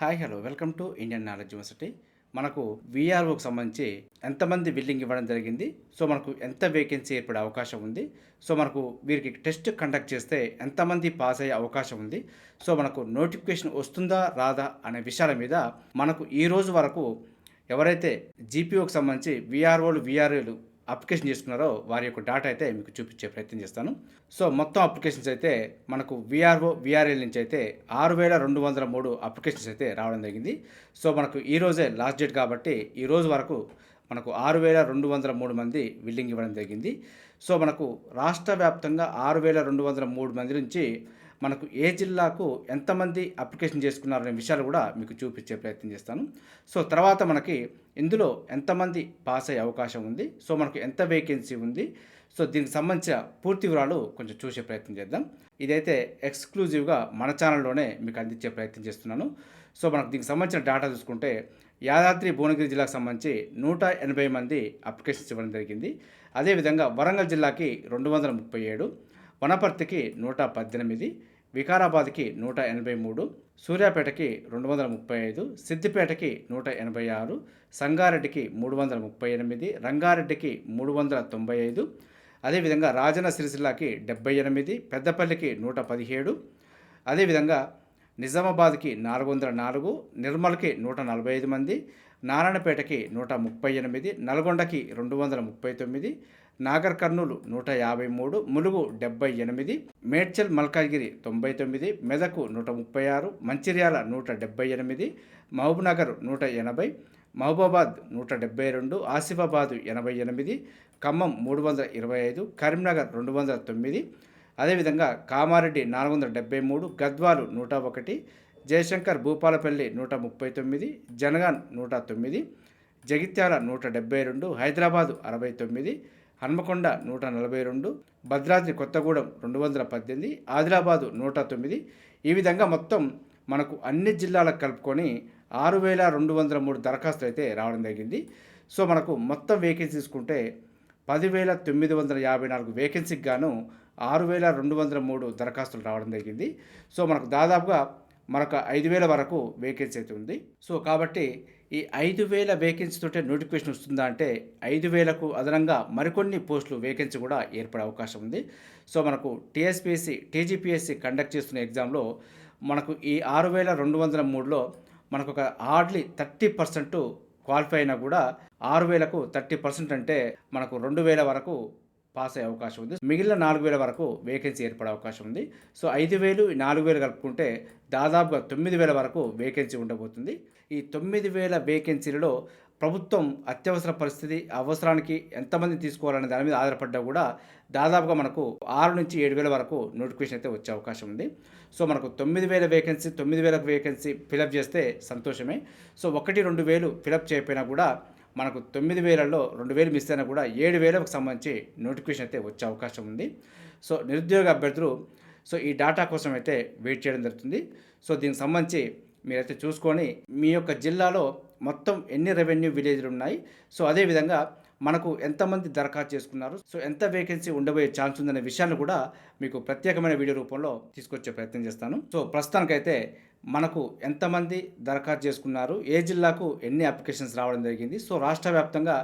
Hi hello. Welcome to Indian knowledge university. మనకు విఆర్ఓకి సంబంధించి ఎంతమంది బిల్లింగ్ ఇవ్వడం జరిగింది. సో మనకు ఎంత వేకెన్సీ ఏర్పడే అవకాశం ఉంది. సో మనకు వీరికి టెస్ట్ కండక్ట్ చేస్తే ఎంతమంది పాస్ అయ్యే అవకాశం ఉంది. సో మనకు నోటిఫికేషన్ వస్తుందా రాదా అనే విషయాల మీద మనకు ఈ రోజు వరకు ఎవరైతే జీపీఓకి సంబంధించి విఆర్ఓలు విఆర్ఏలు అప్లికేషన్ చేసుకున్నారో వారి యొక్క డేటా అయితే మీకు చూపించే ప్రయత్నం చేస్తాను. సో మొత్తం అప్లికేషన్స్ అయితే మనకు విఆర్ఓ విఆర్ఎల్ నుంచి అయితే ఆరు వేల రెండు వందల మూడు అప్లికేషన్స్ అయితే రావడం జరిగింది. సో మనకు ఈరోజే లాస్ట్ డేట్ కాబట్టి ఈ రోజు వరకు మనకు ఆరు వేల రెండు వందల మూడు మంది బిల్డింగ్ ఇవ్వడం జరిగింది. సో మనకు రాష్ట్ర వ్యాప్తంగా ఆరు వేల రెండు వందల మూడు మంది నుంచి మనకు ఏ జిల్లాకు ఎంతమంది అప్లికేషన్ చేసుకున్నారనే విషయాలు కూడా మీకు చూపించే ప్రయత్నం చేస్తాను. సో తర్వాత మనకి ఇందులో ఎంతమంది పాస్ అయ్యే అవకాశం ఉంది. సో మనకు ఎంత వేకెన్సీ ఉంది. సో దీనికి సంబంధించిన పూర్తి వివరాలు కొంచెం చూసే ప్రయత్నం చేద్దాం. ఇదైతే ఎక్స్క్లూజివ్గా మన ఛానల్లోనే మీకు అందించే ప్రయత్నం చేస్తున్నాను. సో మనకు దీనికి సంబంధించిన డేటా చూసుకుంటే యాదాద్రి భువనగిరి జిల్లాకు సంబంధించి నూట ఎనభై మంది అప్లికేషన్స్ ఇవ్వడం జరిగింది. అదేవిధంగా వరంగల్ జిల్లాకి రెండు వందల ముప్పై ఏడు వనపర్తికి నూట పద్దెనిమిది వికారాబాద్కి నూట ఎనభై మూడు సూర్యాపేటకి రెండు వందల ముప్పై ఐదు సిద్దిపేటకి నూట ఎనభై ఆరు సంగారెడ్డికి మూడు వందల ముప్పై ఎనిమిది రంగారెడ్డికి మూడు వందల తొంభై ఐదు అదేవిధంగా రాజన్న సిరిసిల్లాకి డెబ్బై ఎనిమిది పెద్దపల్లికి నూట పదిహేడు అదేవిధంగా నిజామాబాద్కి నాలుగు వందల నాలుగు నిర్మల్కి నూట నలభై ఐదు మంది నారాయణపేటకి నూట ముప్పై ఎనిమిది నల్గొండకి రెండు వందల ముప్పై తొమ్మిది నాగర్ కర్నూలు నూట యాభై మూడు ములుగు డెబ్బై ఎనిమిది మేడ్చల్ మల్కాజ్గిరి తొంభై తొమ్మిది మెదకు నూట ముప్పై ఆరు మంచిర్యాల నూట డెబ్బై ఎనిమిది మహబూబ్నగర్ నూట ఎనభై మహబూబాబాద్ నూట డెబ్బై రెండు ఆసిఫాబాద్ ఎనభై ఎనిమిది ఖమ్మం మూడు వందల ఇరవై ఐదు కరీంనగర్ రెండు వందల తొమ్మిది అదేవిధంగా కామారెడ్డి నాలుగు వందల డెబ్బై మూడు గద్వాలు నూట ఒకటి జయశంకర్ భూపాలపల్లి నూట ముప్పై తొమ్మిది జనగాన్ నూట తొమ్మిది జగిత్యాల నూట డెబ్బై రెండు హైదరాబాదు అరవై తొమ్మిది హన్మకొండ నూట నలభై రెండు భద్రాద్రి కొత్తగూడెం రెండు వందల పద్దెనిమిది ఆదిలాబాదు నూట తొమ్మిది. ఈ విధంగా మొత్తం మనకు అన్ని జిల్లాలకు కలుపుకొని ఆరు వేల రెండు వందల మూడు దరఖాస్తులు అయితే రావడం జరిగింది. సో మనకు మొత్తం వేకెన్సీ తీసుకుంటే పదివేల తొమ్మిది వందల యాభై నాలుగు వేకెన్సీకి గాను ఆరు వేల రెండు వందల మూడు దరఖాస్తులు రావడం జరిగింది. సో మనకు దాదాపుగా మరొక ఐదు వేల వరకు వేకెన్సీ అయితే ఉంది. సో కాబట్టి ఈ ఐదు వేల వేకెన్సీ తోటే నోటిఫికేషన్ వస్తుందా అంటే ఐదు వేలకు అదనంగా మరికొన్ని పోస్టులు వేకెన్సీ కూడా ఏర్పడే అవకాశం ఉంది. సో మనకు టీఎస్పీఎస్సి టీజీపీఎస్సి కండక్ట్ చేస్తున్న ఎగ్జామ్లో మనకు ఈ ఆరు వేల రెండు వందల మూడులో మనకు ఒక హార్డ్లీ థర్టీ పర్సెంట్ క్వాలిఫై అయినా కూడా ఆరు వేలకు థర్టీ పర్సెంట్ అంటే మనకు రెండు వేల వరకు పాస్ అయ్యే అవకాశం ఉంది. మిగిలిన నాలుగు వేల వరకు వేకెన్సీ ఏర్పడే అవకాశం ఉంది. సో ఐదు వేలు నాలుగు వేలు కలుపుకుంటే దాదాపుగా తొమ్మిది వేల వరకు వేకెన్సీ ఉండబోతుంది. ఈ తొమ్మిది వేల వేకెన్సీలలో ప్రభుత్వం అత్యవసర పరిస్థితి అవసరానికి ఎంతమంది తీసుకోవాలనే దాని మీద ఆధారపడ్డా కూడా దాదాపుగా మనకు ఆరు నుంచి ఏడు వేల వరకు నోటిఫికేషన్ అయితే వచ్చే అవకాశం ఉంది. సో మనకు తొమ్మిది వేల వేకెన్సీ తొమ్మిది వేల వేకెన్సీ ఫిలప్ చేస్తే సంతోషమే. సో ఒకటి రెండు వేలు ఫిలప్ చేయకపోయినా కూడా మనకు తొమ్మిది వేలలో రెండు వేలు మిస్ అయినా కూడా ఏడు వేలకు సంబంధించి నోటిఫికేషన్ అయితే వచ్చే అవకాశం ఉంది. సో నిరుద్యోగ అభ్యర్థులు సో ఈ డేటా కోసం అయితే వెయిట్ చేయడం జరుగుతుంది. సో దీనికి సంబంధించి మీరైతే చూసుకొని మీ యొక్క జిల్లాలో మొత్తం ఎన్ని రెవెన్యూ విలేజ్లు ఉన్నాయి? సో అదేవిధంగా మనకు ఎంతమంది దరఖాస్తు చేసుకున్నారు? సో ఎంత వేకెన్సీ ఉండబోయే ఛాన్స్ ఉందనే విషయాన్ని కూడా మీకు ప్రత్యేకమైన వీడియో రూపంలో తీసుకొచ్చే ప్రయత్నం చేస్తాను. సో ప్రస్తుతానికైతే మనకు ఎంతమంది దరఖాస్తు చేసుకున్నారు ఏ జిల్లాకు ఎన్ని అప్లికేషన్స్ రావడం జరిగింది సో రాష్ట్ర వ్యాప్తంగా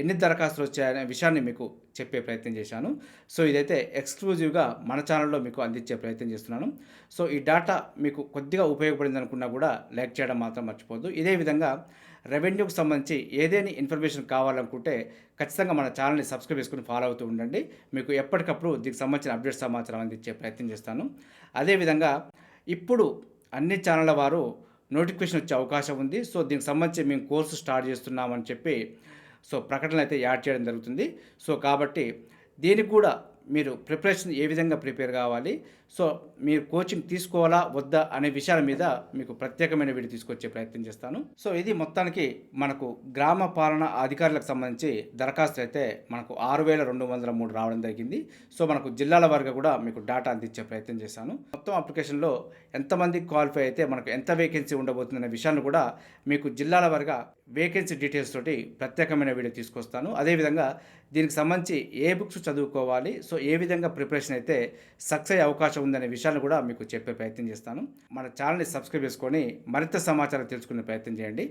ఎన్ని దరఖాస్తులు వచ్చాయనే విషయాన్ని మీకు చెప్పే ప్రయత్నం చేశాను. సో ఇదైతే ఎక్స్క్లూజివ్గా మన ఛానల్లో మీకు అందించే ప్రయత్నం చేస్తున్నాను. సో ఈ డేటా మీకు కొద్దిగా ఉపయోగపడింది అనుకున్నా కూడా లైక్ చేయడం మాత్రం మర్చిపోద్దు ఇదే విధంగా రెవెన్యూకి సంబంధించి ఏదైనా ఇన్ఫర్మేషన్ కావాలనుకుంటే ఖచ్చితంగా మన ఛానల్ని సబ్స్క్రైబ్ చేసుకుని ఫాలో అవుతూ ఉండండి. మీకు ఎప్పటికప్పుడు దీనికి సంబంధించిన అప్డేట్ సమాచారం అందించే ప్రయత్నం చేస్తాను. అదేవిధంగా ఇప్పుడు అన్ని ఛానళ్ళ వారు నోటిఫికేషన్ వచ్చే అవకాశం ఉంది. సో దీనికి సంబంధించి మేము కోర్సు స్టార్ట్ చేస్తున్నామని చెప్పి సో ప్రకటనలు అయితే యాడ్ చేయడం జరుగుతుంది. సో కాబట్టి దీనికి కూడా మీరు ప్రిపరేషన్ ఏ విధంగా ప్రిపేర్ కావాలి? సో మీరు కోచింగ్ తీసుకోవాలా? వద్దా? అనే విషయాల మీద మీకు ప్రత్యేకమైన వీడియో తీసుకొచ్చే ప్రయత్నం చేస్తాను. సో ఇది మొత్తానికి మనకు గ్రామ పాలన అధికారులకు సంబంధించి దరఖాస్తు అయితే మనకు ఆరు వేల రెండు వందల మూడు రావడం జరిగింది. సో మనకు జిల్లాల వారిగా కూడా మీకు డేటా అందించే ప్రయత్నం చేశాను. మొత్తం అప్లికేషన్లో ఎంతమంది క్వాలిఫై అయితే మనకు ఎంత వేకెన్సీ ఉండబోతుందనే విషయాన్ని కూడా మీకు జిల్లాల వారిగా వేకెన్సీ డీటెయిల్స్ తోటి ప్రత్యేకమైన వీడియో తీసుకొస్తాను. అదేవిధంగా దీనికి సంబంధించి ఏ బుక్స్ చదువుకోవాలి? సో ఏ విధంగా ప్రిపరేషన్ అయితే సక్సెస్ అయ్యే అవకాశం ఉందనే విషయాన్ని కూడా మీకు చెప్పే ప్రయత్నం చేస్తాను. మన ఛానల్ని సబ్స్క్రైబ్ చేసుకొని మరింత సమాచారం తెలుసుకునే ప్రయత్నం చేయండి.